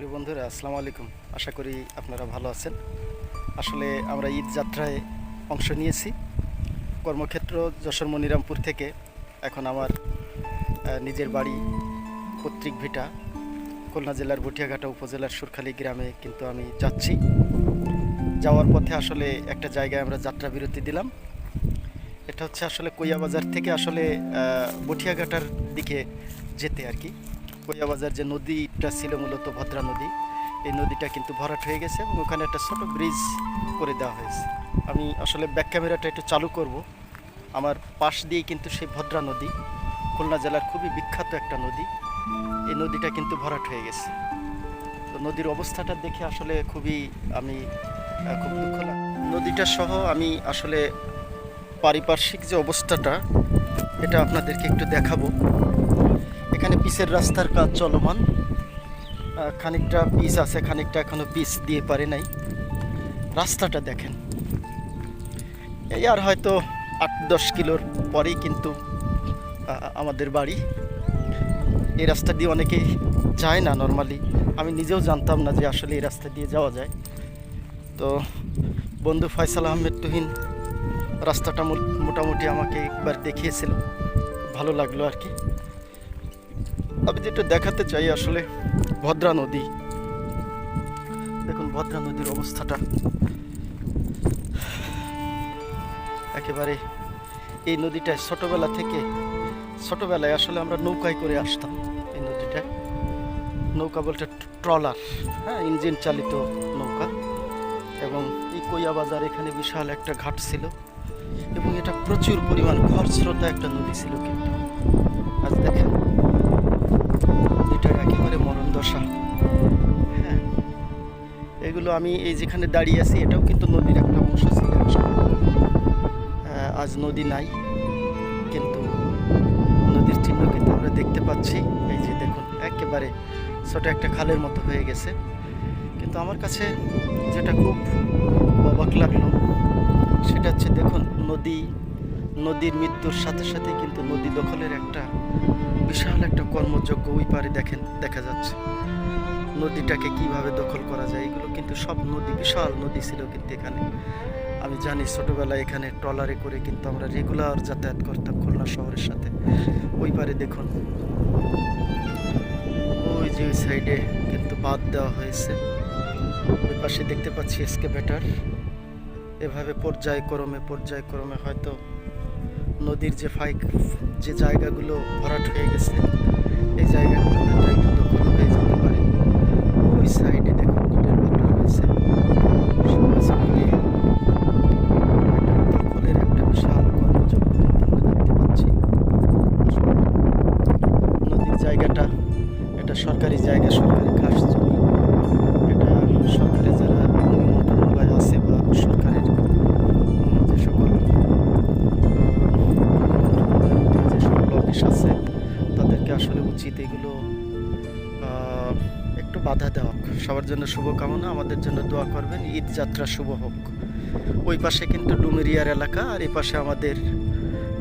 প্রিয় বন্ধুরা, আসসালামু আলাইকুম। আশা করি আপনারা ভালো আছেন। আসলে আমরা ঈদ যাত্রায় অংশ নিয়েছি। কর্মক্ষেত্র যশোর মনিরামপুর থেকে এখন আমার নিজের বাড়ি পত্রিক ভিটা, খুলনা জেলার বটিয়াঘাটা উপজেলার সুরখালী গ্রামে কিন্তু আমি যাচ্ছি। যাওয়ার পথে আসলে একটা জায়গায় আমরা যাত্রা বিরতি দিলাম। এটা হচ্ছে আসলে কইয়াবাজার থেকে আসলে বটিয়াঘাটার দিকে যেতে আর কি। কইয়াবাজার যে নদীটা ছিল মূলত ভদ্রা নদী, এই নদীটা কিন্তু ভরাট হয়ে গেছে এবং ওখানে একটা ছোট ব্রিজ করে দেওয়া হয়েছে। আমি আসলে ব্যাক ক্যামেরাটা একটু চালু করব। আমার পাশ দিয়ে কিন্তু সেই ভদ্রা নদী, খুলনা জেলার খুবই বিখ্যাত একটা নদী। এই নদীটা কিন্তু ভরাট হয়ে গেছে। তো নদীর অবস্থাটা দেখে আসলে খুবই আমি খুব দুঃখ নদীটা সহ আমি আসলে পারিপার্শ্বিক যে অবস্থাটা, এটা আপনাদেরকে একটু দেখাবো। পিসের রাস্তার কাজ চলমান। খানিকটা পিস আছে, খানিকটা এখনও পিস দিয়ে পারে নাই। রাস্তাটা দেখেন। এই আর হয়তো আট দশ কিলোর পরেই কিন্তু আমাদের বাড়ি। এই রাস্তা দিয়ে অনেকেই যায় না নর্মালি আমি নিজেও জানতাম না যে আসলে এই রাস্তা দিয়ে যাওয়া যায়। তো বন্ধু ফয়সাল আহমেদ তুহিন রাস্তাটা মোটামুটি আমাকে একবার দেখিয়েছিল। ভালো লাগল আর কি। আমি যেটা দেখাতে চাই আসলে ভদ্রা নদী। দেখুন, ভদ্রা নদীর অবস্থাটা। একেবারে এই নদীটায় ছোটবেলা থেকে, ছোটবেলায় আসলে আমরা নৌকায় করে আসতাম এই নদীটায়। নৌকা বলতে ট্রলার হ্যাঁ ইঞ্জিন চালিত নৌকা। এবং এই কইয়া বাজার এখানে বিশাল একটা ঘাট ছিল। এবং এটা প্রচুর পরিমাণ খরস্রোতা একটা নদী ছিল কিন্তু। আজ দেখেন একেবারে মরণ দশা। হ্যাঁ? এগুলো আমি এই যেখানে দাঁড়িয়ে আছি, এটাও কিন্তু নদীর একটা অংশ ছিল। আজ নদী নাই, কিন্তু নদীর চিহ্ন কিন্তু আমরা দেখতে পাচ্ছি। এই যে দেখুন, একেবারে ছোট একটা খালের মতো হয়ে গেছে। কিন্তু আমার কাছে যেটা খুব অবাক লাগল, সেটা হচ্ছে, দেখুন, নদী, নদীর মৃত্যুর সাথে সাথে কিন্তু নদী দখলের একটা বিশাল একটা কর্মযজ্ঞ ওই পারে দেখেন, দেখা যাচ্ছে। নদীটাকে কীভাবে দখল করা যায়, এগুলো কিন্তু সব নদী, বিশাল নদী ছিল কিন্তু এখানে। আমি জানি ছোটোবেলায় এখানে ট্রলারে করে কিন্তু আমরা রেগুলার যাতায়াত করতাম খুলনা শহরের সাথে। ওই পারে দেখুন। ওই যে ওই সাইডে কিন্তু বাদ দেওয়া হয়েছে। ওই পাশে দেখতে পাচ্ছি এসকেভেটার এভাবে পর্যায়ক্রমে পর্যায়ক্রমে হয়তো নদীর যে ফাইক যে জায়গাগুলো ভরাট হয়ে গেছে, এই জায়গাগুলো হয়ে যেতে পারে। ওই সাইডে দেখুন একটা বিশাল দেখতে পাচ্ছি। নদীর জায়গাটা এটা সরকারি জায়গা, সরকারি জমি। এটা সরকারি যারা মন্ত্রণালয় আছে তাদেরকে আসলে উচিত এগুলো একটু বাধা দেওয়া। সবার জন্য শুভকামনা, আমাদের জন্য দোয়া করবেন। ঈদ যাত্রা শুভ হোক। ওই পাশে কিন্তু ডুমেরিয়ার এলাকা, আর এই পাশে আমাদের,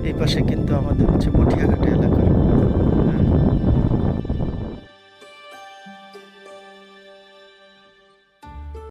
এই পাশে কিন্তু আমাদের হচ্ছে পটিয়াঘাটা এলাকা।